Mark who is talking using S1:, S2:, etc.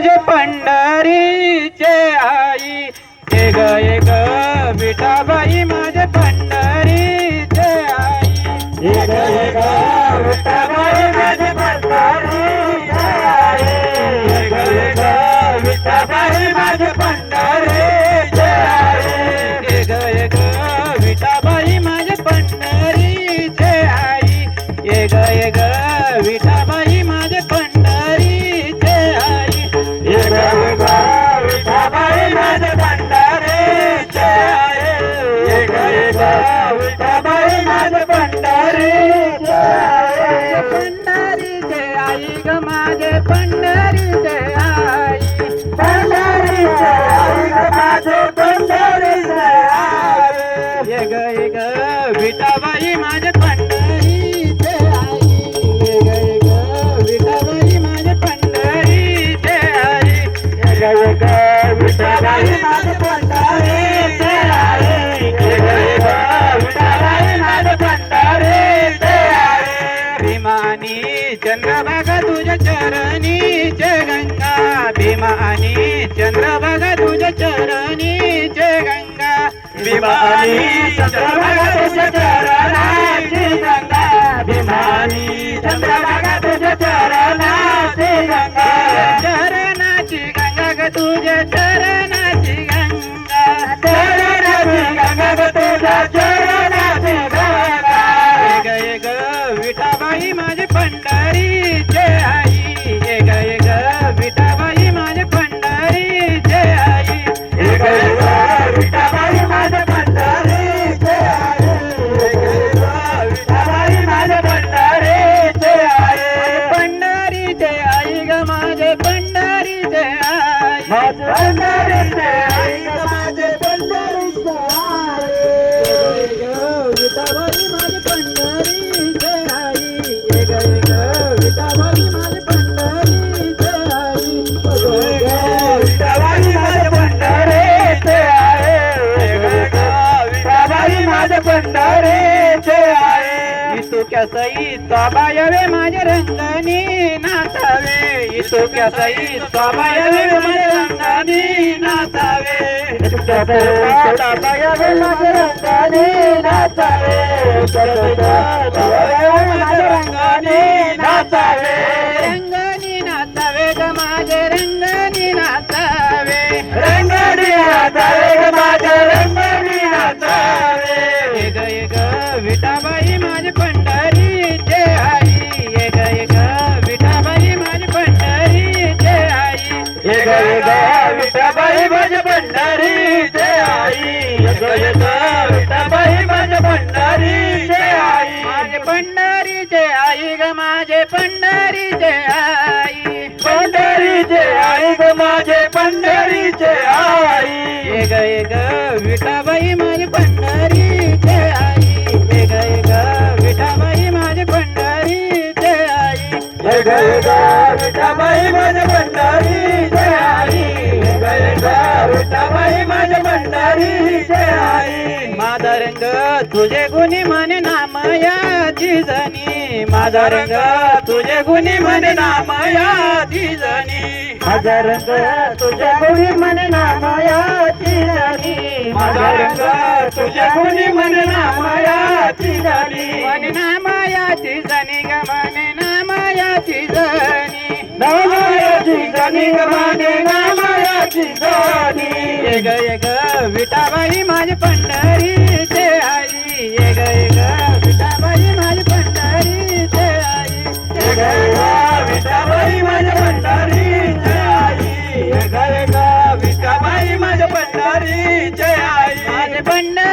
S1: माझे पंढरीचे आई. ये ग ये ग विठाबाई माझे पंढरीचे आई. ये ग ये ग विठाबाई माझे चंद्रभागा तुझ्या चरणी चरणीचे गंगा भीमानी चंद्रभागा तुझ्या चरणी चरणीचे गंगा. भीमानी चंद्रभागा तुझ्या चरणाची गंगा. भीमानी चंद्रभागा तुझ्या चरणाची गंगा. चरणाची गंगा ग तुझ्या इतू सई स्वाभायवे म्हणजे माझे रंगनी नाचावे. इतू सई स्वाभायवे म्हणजे माझे रंगनी नाचावे. स्वाभायवे म्हणजे माझे रंगनी नाचावे. माझे रंगनी नाचावे. जय ग ये ग विठाबाई माझे आई जय ग ये ग विठाबाई माझे आई माझे भंडारी जय आई ग माझे पंढरीचे आई पंढरीचे आई ग माझे पंढरीचे आई ये ग ये ग विठाबाई माझे पंढरीचे आई जय ग ये ग विठाबाई माझे पंढरीचे आई ये ग ये विठाबाई माझे पंढरीचे माझा रंग तुझे गुणी म्हणे नामयाची जणी माझा रंग तुझे गुणी म्हणे नामयाची जणी माझा रंग तुझे गुणी म्हणे नामयाची जणी माझा रंग तुझे गुणी म्हणे नामयाची जणी म्हणे नामयाची जणी ग म्हणे नामयाची जणी नामयाची जणी ग म्हणे नामयाची जणी ये ग ये ग विटाबाई माझी पंढरी ते आई. ये ग ये ग विटाबाई माझी पंढरी ते आई. ये ग ये ग विठाबाई माझे पंढरीचे आई. ये ग ये ग विठाबाई माझे पंढरीचे आई. माझी पंढरी